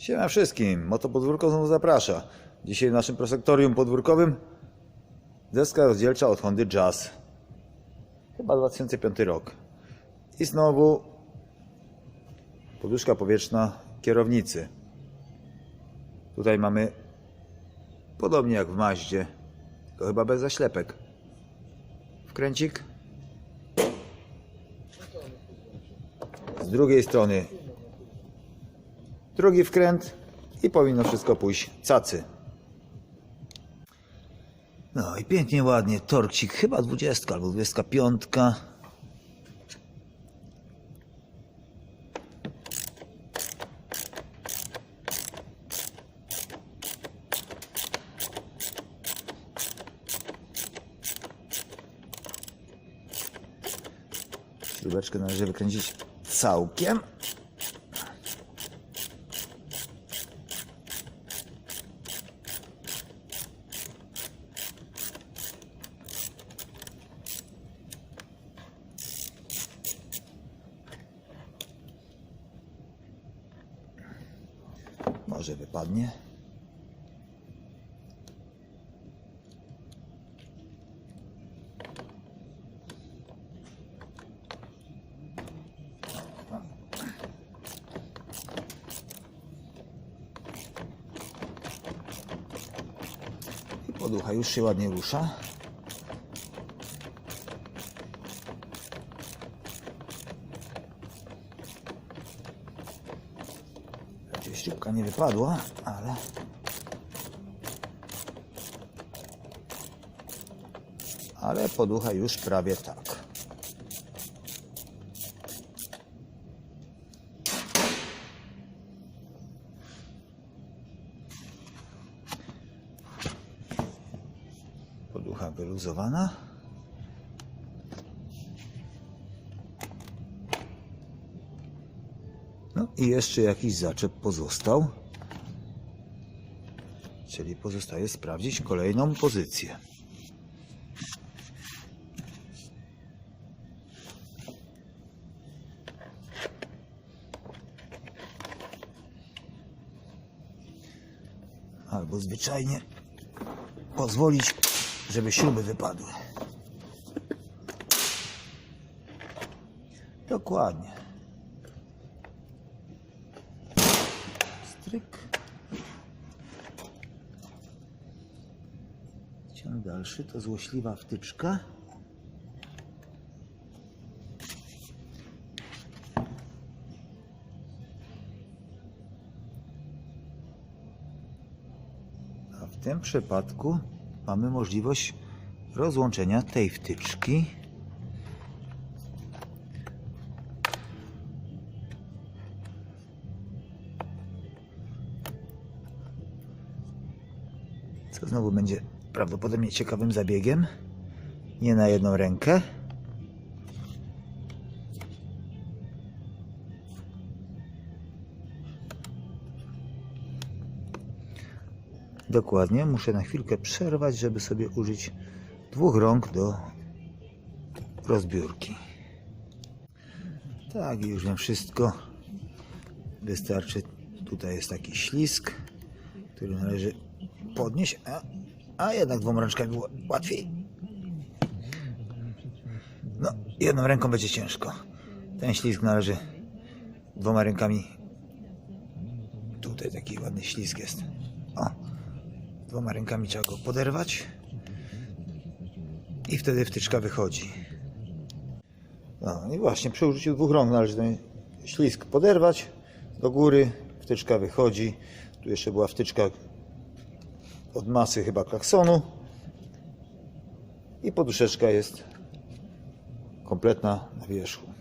Siema wszystkim, Motopodwórko znowu zaprasza. Dzisiaj w naszym prosektorium podwórkowym deska rozdzielcza od Hondy Jazz. Chyba 2005 rok. I znowu poduszka powietrzna kierownicy. Tutaj mamy podobnie jak w Maździe, to chyba bez zaślepek. Wkręcik. Z drugiej strony drugi wkręt i powinno wszystko pójść cacy. No i pięknie, ładnie, torcik, chyba 20 albo 25. Śrubeczkę należy wykręcić całkiem. Może wypadnie. I poducha już się ładnie rusza. Śrubka nie wypadła, ale... Ale poducha już prawie tak. Poducha wyluzowana. No i jeszcze jakiś zaczep pozostał. Czyli pozostaje sprawdzić kolejną pozycję. Albo zwyczajnie pozwolić, żeby śruby wypadły. Dokładnie. Ciąg dalszy to złośliwa wtyczka. A w tym przypadku mamy możliwość rozłączenia tej wtyczki. Co znowu będzie prawdopodobnie ciekawym zabiegiem. Nie na jedną rękę. Dokładnie, muszę na chwilkę przerwać, żeby sobie użyć dwóch rąk do rozbiórki. Tak, już wiem wszystko. Wystarczy. Tutaj jest taki ślisk, który należy podnieść, a, a jednak dwoma rączkami było łatwiej. No, jedną ręką będzie ciężko. Ten ślizg należy dwoma rękami. Tutaj taki ładny ślizg jest. O, dwoma rękami trzeba go poderwać i wtedy wtyczka wychodzi. No i właśnie przy użyciu dwóch rąk należy ten ślizg poderwać do góry, wtyczka wychodzi. Tu jeszcze była wtyczka od masy chyba klaksonu i poduszeczka jest kompletna na wierzchu.